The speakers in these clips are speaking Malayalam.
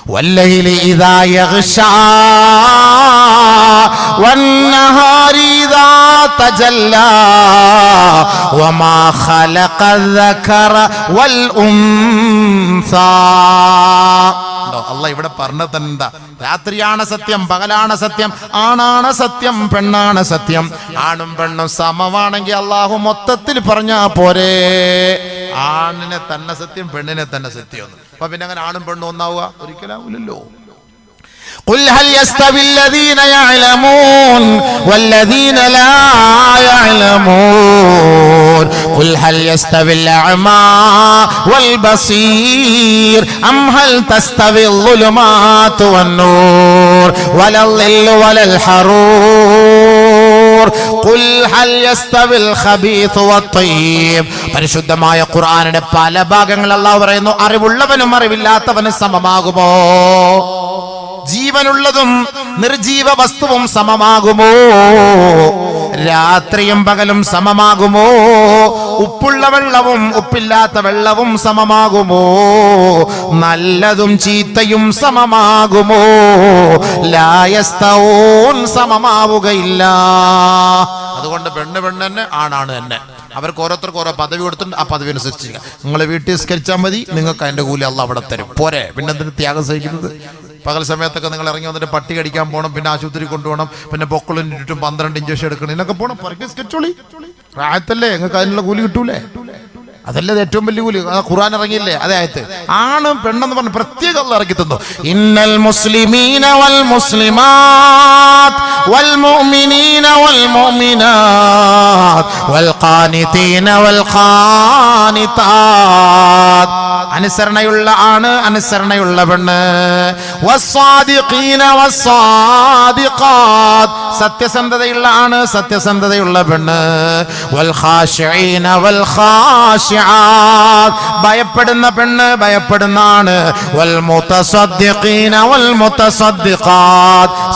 والليل إذا يغشى والنهار إذا تجلى وما خلق الذكر والأنثى അല്ല ഇവിടെ പറഞ്ഞത് എന്താ രാത്രിയാണ് സത്യം പകലാണ് സത്യം ആണാണ് സത്യം പെണ്ണാണ് സത്യം ആണും പെണ്ണും സമമാണെങ്കിൽ അള്ളാഹു മൊത്തത്തിൽ പറഞ്ഞാ പോരെ ആണിനെ തന്നെ സത്യം പെണ്ണിനെ തന്നെ സത്യം എന്ന്. അപ്പൊ പിന്നെ അങ്ങനെ ആണും പെണ്ണും ഒന്നാവുക ഒരിക്കലാവില്ലല്ലോ قل هل يستوي الذين يعلمون والذين لا يعلمون قل هل يستوي الأعمى والبصير أم هل تستوي الظلمات والنور ولا الظل ولا الحرور പരിശുദ്ധമായ ഖുർആനിന്റെ പല ഭാഗങ്ങൾ അള്ളാഹു പറയുന്നു അറിവുള്ളവനും അറിവില്ലാത്തവനും സമമാകുമോ? ജീവനുള്ളതും നിർജീവ വസ്തുവും സമമാകുമോ? രാത്രിയും പകലും സമമാകുമോ? ഉപ്പുള്ള വെള്ളവും ഉപ്പില്ലാത്ത വെള്ളവും സമമാകുമോ? നല്ലതും ചീത്തയും സമമാകുമോ? ലായസ്തവും സമമാവുകയില്ല. അതുകൊണ്ട് പെണ്ണ് പെണ്ണ് തന്നെ ആണാണ് തന്നെ അവർക്ക് ഓരോരുത്തർക്ക് ഓരോ പദവി കൊടുത്തിട്ടുണ്ട്. ആ പദവി അനുസരിച്ച് നിങ്ങളെ വീട്ടിൽ സ്കരിച്ചാൽ മതി. നിങ്ങൾക്ക് അതിന്റെ കൂലി അല്ല അവിടെ തരും. പോരെ. പിന്നെ എന്തിന് ത്യാഗം സഹിക്കുന്നത്? പകൽ സമയത്തൊക്കെ നിങ്ങൾ ഇറങ്ങി വന്നിട്ട് പട്ടി കടിക്കാൻ പോകണം പിന്നെ ആശുപത്രി കൊണ്ടുപോകണം പിന്നെ പൊക്കളിന് ചുറ്റും പന്ത്രണ്ട് ഇഞ്ചക്ഷൻ എടുക്കണം ഇതിനൊക്കെ പോകണം പുറകെ സ്കെച്ചോളി. പ്രായത്തല്ലേ നിങ്ങൾക്ക് അതിനുള്ള കൂലി കിട്ടൂലേ? അതല്ലേ ഏറ്റവും വലിയ കൂലി. ഖുർആൻ ഇറങ്ങിയില്ലേ? അതെ ആയത്ത്. ആണും പെണ്ണെന്ന് പറഞ്ഞ് പ്രത്യേകം ഇറക്കി തന്നു. ഇന്നൽ മുസ്ലിമീന വൽ മുസ്ലിമാത്ത് വൽ والمؤمنات والقانتين والقانتات. അനുസരണയുള്ള ആണ് അനുസരണയുള്ള പെണ്ണ്. സത്യസന്ധതയുള്ള ആണ് സത്യസന്ധതയുള്ള പെണ്ണ്. ഭയപ്പെടുന്ന പെണ്ണ് ഭയപ്പെടുന്ന ആണ്.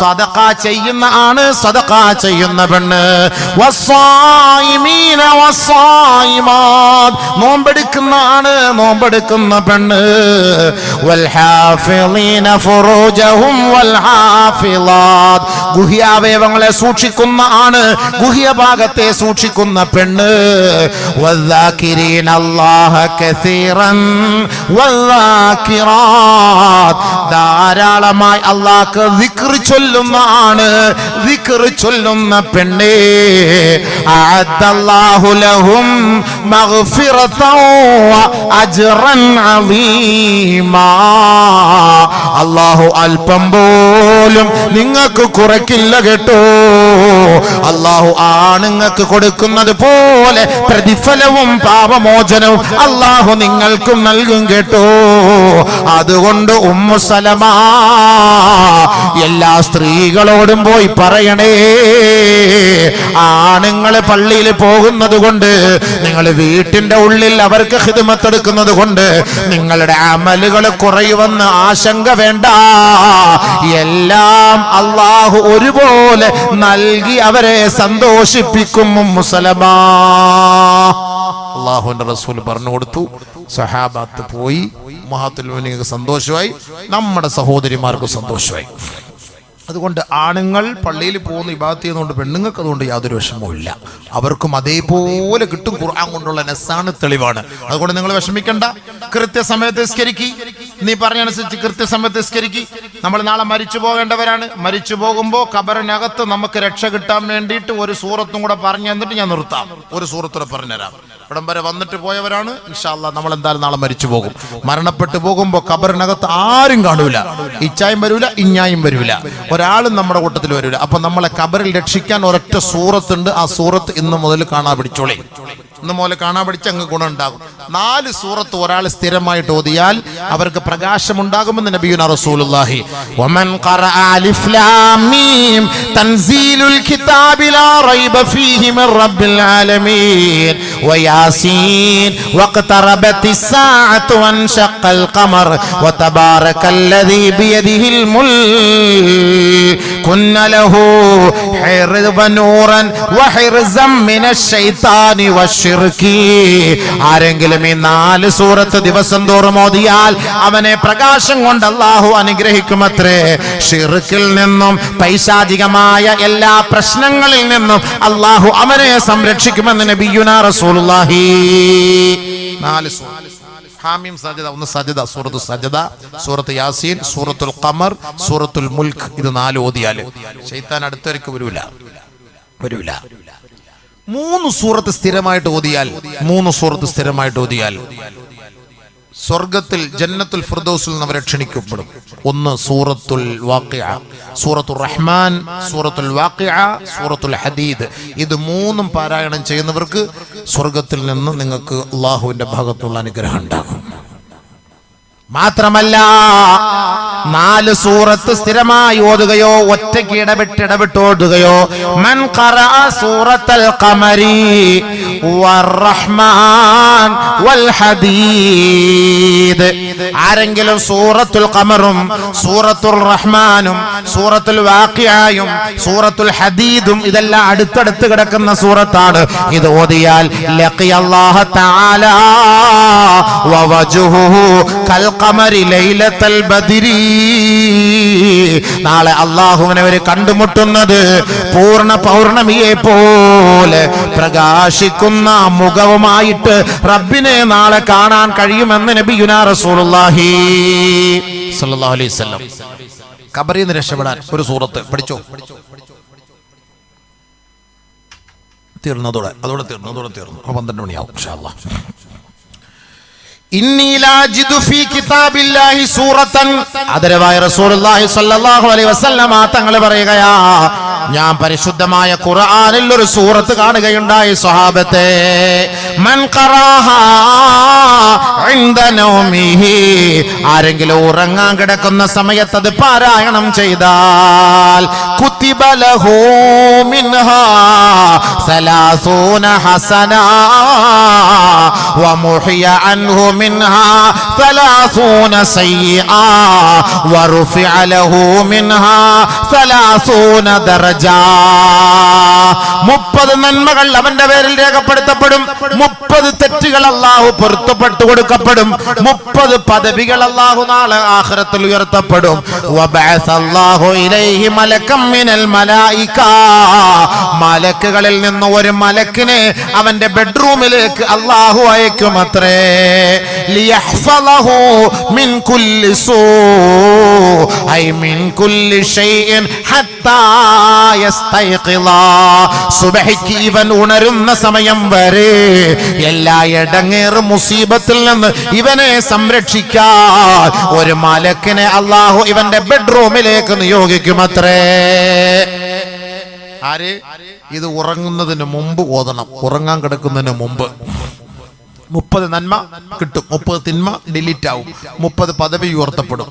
സദഖ ചെയ്യുന്ന ആണ് സദക്ക ചെയ്യുന്ന പെണ്ണ്. നോമ്പെടുക്കുന്ന ആണ് നോമ്പെടുക്കുന്ന പെണ്ണ്. ഗുഹ്യാവയവങ്ങളെ സൂക്ഷിക്കുന്ന ആണ് ഗുഹ്യഭാഗത്തെ സൂക്ഷിക്കുന്ന പെണ്ണ്. ധാരാളമായി അള്ളാഹ് ചൊല്ലുന്ന ആണ് ദിക്ർ ചൊല്ലുന്ന പെണ്ണേ അഅദ്ദല്ലാഹു ലഹും മഗ്ഫിറതൻ അജ്റൻ അളീമാ അള്ളാഹു അല്പം പോലും നിങ്ങൾക്ക് കുറയ്ക്കില്ല കേട്ടോ. അള്ളാഹു ആണുങ്ങൾക്ക് കൊടുക്കുന്നത് പോലെ പ്രതിഫലവും പാപമോചനവും അള്ളാഹു നിങ്ങൾക്കും നൽകും കേട്ടോ. അതുകൊണ്ട് ഉമ്മു സലമ എല്ലാ സ്ത്രീകളോടും പോയി പറയണേ. ആണുങ്ങൾ പള്ളിയിൽ പോകുന്നത് കൊണ്ട് നിങ്ങൾ വീട്ടിന്റെ ഉള്ളിൽ അവർക്ക് ഹിതമത്തെടുക്കുന്നത് കൊണ്ട് നിങ്ങളുടെ അമലുകൾ കുറയുമെന്ന് ആശങ്ക വേണ്ട. എല്ലാം അള്ളാഹു ഒരുപോലെ നൽകി അവരെ സന്തോഷിപ്പിക്കും മുസലമാ. അള്ളാഹുവിന്റെ റസൂൽ പറഞ്ഞു കൊടുത്തു. സഹാബാത്ത് പോയി. മഹാത്തുൽ സന്തോഷമായി. നമ്മുടെ സഹോദരിമാർക്ക് സന്തോഷമായി. അതുകൊണ്ട് ആണുങ്ങൾ പള്ളിയിൽ പോകുന്ന വിഭാഗത്തിൽ ചെയ്യുന്നതുകൊണ്ട് പെണ്ണുങ്ങൾക്ക് അതുകൊണ്ട് യാതൊരു വിഷമവും ഇല്ല. അവർക്കും അതേപോലെ കിട്ടും ഖുർആൻ കൊണ്ടുള്ള നെസ്സാണ് തെളിവാണ്. അതുകൊണ്ട് നിങ്ങൾ വിഷമിക്കണ്ട. കൃത്യസമയത്ത് നിസ്കരിക്കി. നീ പറഞ്ഞനുസരിച്ച് കൃത്യസമയത്ത് നിസ്കരിക്കി. നമ്മൾ നാളെ മരിച്ചു പോകേണ്ടവരാണ്. മരിച്ചു പോകുമ്പോൾ കബറിനകത്ത് നമുക്ക് രക്ഷ കിട്ടാൻ വേണ്ടിയിട്ട് ഒരു സൂറത്തും കൂടെ പറഞ്ഞു തന്നിട്ട് ഞാൻ നിർത്താം. ഒരു സൂറത്തൂടെ പറഞ്ഞുതരാം. ഇവിടം വരെ വന്നിട്ട് പോയവരാണ്. ഇൻഷാല്ല നമ്മൾ എന്തായാലും നാളെ മരിച്ചു പോകും. മരണപ്പെട്ടു പോകുമ്പോൾ കബറിനകത്ത് ആരും കാണൂല. ഇച്ചായും വരൂല ഇഞ്ഞായും വരൂല. ഒരാളും നമ്മുടെ കൂട്ടത്തിൽ വരൂല. അപ്പൊ നമ്മളെ കബറിൽ രക്ഷിക്കാൻ ഒരൊറ്റ സൂറത്തുണ്ട്. ആ സൂറത്ത് ഇന്ന് മുതൽ കാണാൻ പിടിച്ചോളി ഇന്ന് മുതൽ കാണാൻ പിടിച്ച് അങ്ങ് ഗുണമുണ്ടാകും നാല് സൂറത്ത് ഒരാൾ സ്ഥിരമായിട്ട് ഓതിയാൽ അവർക്ക് പ്രകാശമുണ്ടാകുമെന്ന് നബിയുന റസൂലുള്ളാഹി. വമൻ ഖറഅ അലിഫ് ലാം മീം തൻസീലുൽ റൈബ ഫീഹി മിർ റബ്ബിൽ ആലമീൻ. വയാസീൻ ഖമർ. ലഹു ആരെങ്കിലും ഈ നാല് സൂറത്ത് ദിവസം തോറും ഓതിയാൽ അവനെ പ്രകാശം കൊണ്ട് അള്ളാഹു അനുഗ്രഹിക്കുമത്രേ. ഷിർക്കിൽ നിന്നും പൈശാചികമായ എല്ലാ പ്രശ്നങ്ങളിൽ നിന്നും അള്ളാഹു അവനെ സംരക്ഷിക്കുമെന്ന് നബിയുന റസൂലുള്ളാഹി. നാല് സൂറത്ത് ഹാമിം സജദ ഒന്ന് സജദ സൂറത്ത് സജദ സൂറത്ത് യാസീൻ സൂറത്തുൽ ഖമർ സൂറത്തുൽ മുൽക്ക്. ഇത് നാല് ഓതിയാൽ ശൈത്താൻ അടുത്തവർക്ക് വരൂല. വരൂല. മൂന്ന് സൂറത്ത് സ്ഥിരമായിട്ട് ഓതിയാൽ മൂന്ന് സൂറത്ത് സ്ഥിരമായിട്ട് ഓതിയാൽ സ്വർഗത്തിൽ ജന്നത്തുൽ ഫിർദോസിൽ നിന്ന് അവരെ ക്ഷണിക്കപ്പെടും. ഒന്ന് സൂറത്തുൽ വാഖിഅ സൂറത്തുൽ റഹ്മാൻ സൂറത്തുൽ വാഖിഅ സൂറത്തുൽ ഹദീദ്. ഇത് മൂന്നും പാരായണം ചെയ്യുന്നവർക്ക് സ്വർഗത്തിൽ നിന്ന് നിങ്ങൾക്ക് അള്ളാഹുവിന്റെ ഭാഗത്തുള്ള അനുഗ്രഹം ഉണ്ടാകും. മാത്രമല്ല നാല് സൂറത്ത് സ്ഥിരമായി ഓതുകയോ ഒറ്റയ്ക്ക് ഇടപെട്ട് ഇടപെട്ട് ഓതുകയോ മൻ സൂറത്തൽ വറഹ്മാൻ വൽ ഹദീദ്. ആരെങ്കിലും സൂറത്തുൽ ഖമറും സൂറത്തുൽ റഹ്മാനും സൂറത്തുൽ വാഖിയായും സൂറത്തുൽ ഹദീദും ഇതെല്ലാം അടുത്തടുത്ത് കിടക്കുന്ന സൂറത്താണ്. ഇത് ഓതിയാൽ ലഖിയല്ലാഹ തആല വവജുഹുഹു കൽ ഖമരി ലൈലത്തൽ ബദ്രി. നാളെ അള്ളാഹുവിനെ അവർ കണ്ടുമുട്ടുന്നത് പൂർണ പൗർണമിയെ പോലെ പ്രകാശിക്കുന്ന മുഖവുമായിട്ട് റബ്ബിനെ നാളെ കാണാൻ കഴിയുമെന്ന് നബിയുന റസൂലുള്ളാഹി സല്ലല്ലാഹു അലൈഹി വസല്ലം. ഖബറിൽ നിന്ന് രക്ഷപ്പെടാൻ ഒരു സൂറത്ത് പഠിച്ചോ? തീർന്നതോടെ അതോടെ തീർന്നു അതോടെ തീർന്നു. പന്ത്രണ്ട് മണിയാവും ഇൻഷാ തങ്ങൾ പറയുകയാ ഞാൻ പരിശുദ്ധമായ ഖുർആനിൽ ഒരു സൂറത്ത് കാണുകയുണ്ടായി സ്വഹാബത്തെ. ആരെങ്കിലും ഉറങ്ങാൻ കിടക്കുന്ന സമയത്ത് അത് പാരായണം ചെയ്താൽ കുത്തിബ ലഹു മിൻഹാ സലാസൂന ഹസനാ ومحي عنه منها ثلاثون سيئا ورفع له منها ثلاثون درجة മുപ്പത് നന്മകൾ അവന്റെ പേരിൽ രേഖപ്പെടുത്തപ്പെടും മുപ്പത് തെറ്റുകൾ അള്ളാഹു പൊരുത്തപ്പെട്ടു കൊടുക്കപ്പെടും മുപ്പത് പദവികൾ അള്ളാഹു നാളെ ആഖിറത്തിൽ ഉയർത്തപ്പെടും വബഅസ അല്ലാഹു ഇലൈഹി മലകം മിനൽ മലായിക മലക്കുകളിൽ നിന്ന് ഒരു മലക്കിനെ അവന്റെ ബെഡ്റൂമിലേക്ക് അള്ളാഹു അയക്കും അത്രേ ലിയഹ്ഫളഹു മിൻ കുല്ലി സൂ ഐ മിൻ കുല്ലി ഷൈഇൻ ഹത്താ യസ്തൈഖിള സുബഹിക്ക് ഇവൻ ഉണരുന്ന സമയം വരെ എല്ലാ ഇടങ്ങേറും മുസീബത്തിൽ നിന്ന് ഇവനെ സംരക്ഷിക്കാൻ ഒരു മലക്കിനെ അള്ളാഹു ഇവന്റെ ബെഡ്റൂമിലേക്ക് നിയോഗിക്കുമത്രേ. ആര്? ഇത് ഉറങ്ങുന്നതിന് മുമ്പ് ഓതണം. ഉറങ്ങാൻ കിടക്കുന്നതിന് മുമ്പ്. മുപ്പത് നന്മ കിട്ടും. മുപ്പത് തിന്മ ഡിലീറ്റ് ആവും. മുപ്പത് പദവി ഉയർത്തപ്പെടും.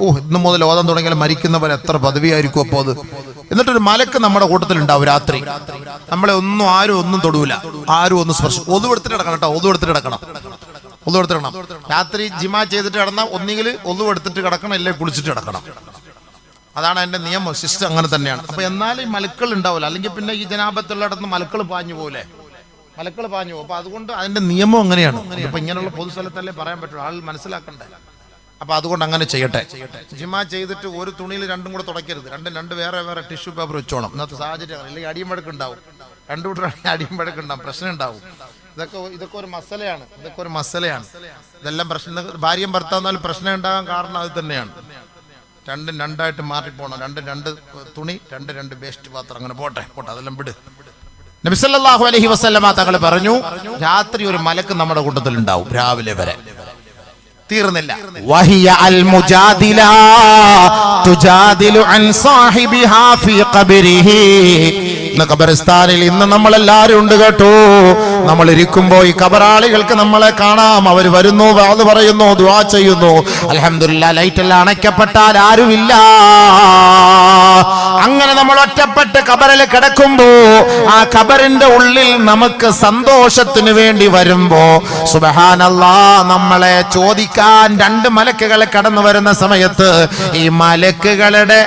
ഓ ഇന്ന് മുതൽ ഓതാൻ തുടങ്ങിയാൽ മരിക്കുന്നവർ എത്ര പദവിയായിരിക്കും അപ്പോൾ അത്? എന്നിട്ടൊരു മലക്ക് നമ്മുടെ കൂട്ടത്തിൽ ഉണ്ടാവും രാത്രി. നമ്മളെ ഒന്നും ആരും ഒന്നും തൊടൂല. ആരും ഒന്നും സ്പർശം ഒതു എടുത്തിട്ട് കിടക്കണം കേട്ടോ. ഒതു എടുത്തിട്ട് കിടക്കണം ഒതു എടുത്തിട്ട് കിടക്കണം രാത്രി ജിമാ ചെയ്തിട്ട് കിടന്നാൽ ഒന്നുകിൽ ഒതു എടുത്തിട്ട് കിടക്കണം അല്ലെങ്കിൽ കുളിച്ചിട്ട് കിടക്കണം. അതാണ് എന്റെ നിയമം. സിസ്റ്റം അങ്ങനെ തന്നെയാണ്. അപ്പൊ എന്നാലും ഈ മലക്കൾ ഉണ്ടാവില്ല അല്ലെങ്കിൽ പിന്നെ ഈ ജനാപത്തുള്ളിടത്ത് മലക്കൾ പാഞ്ഞു പോലെ മലക്കൾ പാഞ്ഞു പോകും അപ്പൊ അതുകൊണ്ട് അതിന്റെ നിയമം അങ്ങനെയാണ്. ഇപ്പൊ ഇങ്ങനെയുള്ള പൊതുസ്ഥലത്തല്ലേ പറയാൻ പറ്റുള്ളൂ. ആൾ മനസ്സിലാക്കണ്ടേ? അപ്പൊ അതുകൊണ്ട് അങ്ങനെ ചെയ്യട്ടെ. ജിമാ ചെയ്തിട്ട് ഒരു തുണിയിൽ രണ്ടും കൂടെ തുടയ്ക്കരുത്. രണ്ടും രണ്ട് വേറെ വേറെ ടിഷ്യൂ പേപ്പർ വെച്ചോണം. ഇന്നത്തെ സാഹചര്യം അല്ലെങ്കിൽ അടിയും ഉണ്ടാവും. രണ്ടു കൂട്ടരാണെങ്കിൽ അടിയും ഉണ്ടാവും. പ്രശ്നം ഉണ്ടാവും. ഇതൊക്കെ ഇതൊക്കെ ഒരു മസലയാണ്. ഇതൊക്കെ ഒരു മസലയാണ്. ഇതെല്ലാം പ്രശ്നം. ഭാര്യയും ഭർത്താവുന്നാലും പ്രശ്നം ഉണ്ടാകാൻ കാരണം അത് തന്നെയാണ്. രണ്ടും രണ്ടായിട്ട് മാറിപ്പോണം രണ്ട് രണ്ട് തുണി രണ്ട് രണ്ട് വേസ്റ്റ് പാത്രം. അങ്ങനെ പോട്ടെ. പോട്ടെ. അതെല്ലാം വിട്. നബിസല്ലാഹു അലഹി വസ്ലമ തങ്ങൾ പറഞ്ഞു രാത്രി ഒരു മലക്ക് നമ്മുടെ കൂട്ടത്തിൽ ഉണ്ടാവും രാവിലെ വരെ. തീർന്നില്ല. വഹിയ അൽ മുജാദില തുജാദിലു അൻ സാഹിബിഹാ ഫീ ഖബരിഹി. ഇന്ന് ഖബറിസ്ഥാനിൽ ഇന്ന് നമ്മൾ എല്ലാവരും ഉണ്ട് കേട്ടോ. നമ്മൾ ഇരിക്കുമ്പോൾ ഈ കബറാളികൾക്ക് നമ്മളെ കാണാം. അവർ വരുന്നു അത് പറയുന്നു ദുവാ ചെയ്യുന്നു. അലഹമില്ല ലൈറ്റ് എല്ലാം അണയ്ക്കപ്പെട്ടാൽ ആരുമില്ല. അങ്ങനെ നമ്മൾ ഒറ്റപ്പെട്ട് കബറിൽ കിടക്കുമ്പോ ആ കബറിന്റെ ഉള്ളിൽ നമുക്ക് സന്തോഷത്തിന് വേണ്ടി വരുമ്പോ സുബഹാനല്ലാ നമ്മളെ ചോദിക്കാൻ രണ്ട് മലക്കുകൾ കടന്നു വരുന്ന സമയത്ത് ഈ മലക്കുകളുടെ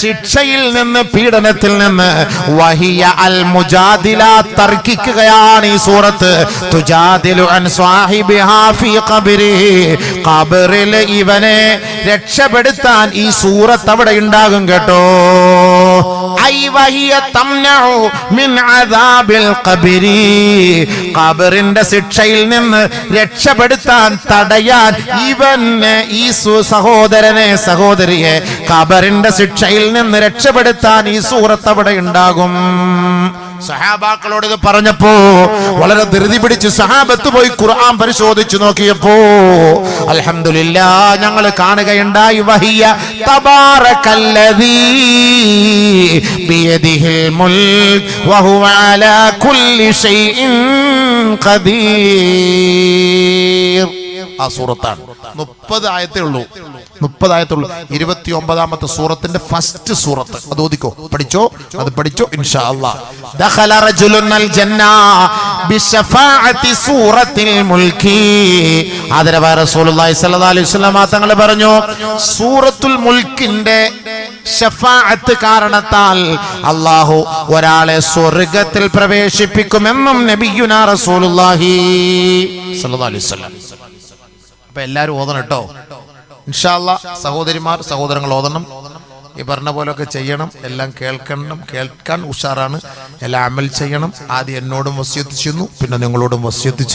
ശിക്ഷയിൽ നിന്ന് പീഡനത്തിൽ നിന്ന് വഹിയ അൽ മുജാദില തർക്കിക്കുകയാണ് ഈ സൂറത്ത്. തുജാദിലു അൻ സ്വാഹിബി ഫീ ഖബരി. ഖബറിൽ ഇവനെ രക്ഷപ്പെടുത്താൻ ഈ സൂറത്ത് അവിടെ ഉണ്ടാകും കേട്ടോ. ഖബറിന്റെ ശിക്ഷയിൽ നിന്ന് രക്ഷപ്പെടുത്താൻ തടയാൻ ഇവന് ഈ സഹോദരനെ സഹോദരിയെ ഖബറിന്റെ ശിക്ഷയിൽ നിന്ന് രക്ഷപ്പെടുത്താൻ ഈ സൂറത്ത് അവിടെ ഉണ്ടാകും. സഹാബാക്കളോട് ഇത് പറഞ്ഞപ്പോ വളരെ ധൃതി പിടിച്ച് സഹാബത്ത് പോയി ഖുർആൻ പരിശോധിച്ചു നോക്കിയപ്പോ അലഹമില്ല ഞങ്ങൾ കാണുകയുണ്ടായി വഹിയ തബാറകല്ലദീ അലാ കുല്ലി ഖദീർ. ആ സൂറത്താണ്. മുപ്പത് ആയത്തേ ഉള്ളൂ. മുപ്പത് ആയത്തുള്ളൂ ഇരുപത്തി ഒമ്പതാമത്തെ സൂറത്തിന്റെ ഫസ്റ്റ് സൂറത്ത്. അത് ഓദിക്കോ പഠിച്ചോ? അത് പഠിച്ചോ ഇൻഷാ തങ്ങൾ പറഞ്ഞു സൂറത്തുൽ മുൽക്കിന്റെ ഷഫാഅത്ത് കാരണത്താൽ അള്ളാഹു ഒരാളെ സ്വർഗത്തിൽ പ്രവേശിപ്പിക്കുമെന്നും നബിയുന റസൂലുള്ളാഹി സ്വല്ലല്ലാഹു അലൈഹി വസല്ലം. അപ്പൊ എല്ലാരും ഓതണം കേട്ടോ. ഇൻഷാല്ല സഹോദരിമാർ സഹോദരങ്ങൾ ഓതണം. ഈ പറഞ്ഞ പോലൊക്കെ ചെയ്യണം. എല്ലാം കേൾക്കണം. കേൾക്കാൻ ഉഷാറാണ്. എല്ലാം അമൽ ചെയ്യണം. ആദ്യം എന്നോടും വസ്യത്തിച്ചിരുന്നു പിന്നെ നിങ്ങളോടും വസ്യത്ത് ചെയ്യും.